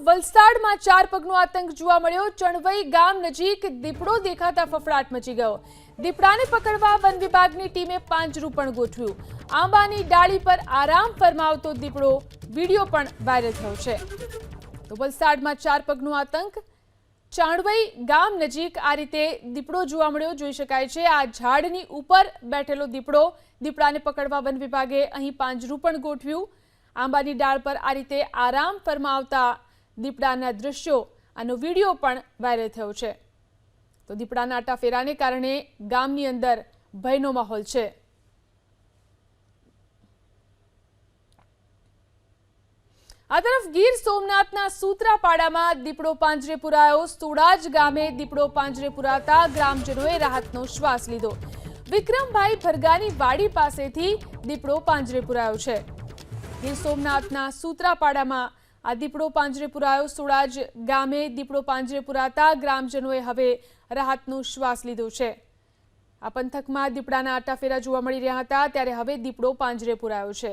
વલસાડમાં ચાર પગનો આતંક જોવા મળ્યો. ચણવઈ ગામ નજીક દીપડો દેખાતા ફફડાટ મચી ગયો. દીપડાને પકડવા વન વિભાગની ટીમે પાંજરું પણ ગોઠવ્યું. આંબાની ડાળી પર આરામ ફરમાવતો દીપડો વીડિયો પણ વાયરલ થયો છે. તો વલસાડમાં ચાર પગનો આતંક. ચાણવઈ ગામ નજીક આ રીતે દીપડો જોવા મળ્યો. જોઈ શકાય છે, આ ઝાડની ઉપર બેઠેલો દીપડો દીપડાને પકડવા વન વિભાગે અહીં પાંજરું પણ ગોઠવ્યું. આંબાની ડાળ પર આ રીતે આરામ ફરમાવતા દીપડાના દ્રશ્યો આનો વીડિયો પણ વાયરલ થયો છે. તો દીપડાના આટાફેરાને કારણે ગામની અંદર ભયનો માહોલ છે. આ તરફ ગીર સોમનાથના સૂત્રાપાડામાં દીપડો પાંજરે પુરાયો. સુડાજ ગામે દીપડો પાંજરે પુરાતા ગ્રામજનોએ રાહતનો શ્વાસ લીધો. વિક્રમભાઈ ભરગાની વાડી પાસેથી દીપડો પાંજરે પુરાયો છે. ગીર સોમનાથના સૂત્રાપાડામાં આ દીપડો પાંજરે પુરાયો સુડાજ ગામે દીપડો પાંજરે પુરાતા ગ્રામજનોએ હવે રાહતનો શ્વાસ લીધો છે. આ પંથકમાં દીપડાના આટાફેરા જોવા મળી રહ્યા હતા, ત્યારે હવે દીપડો પાંજરે પુરાયો છે.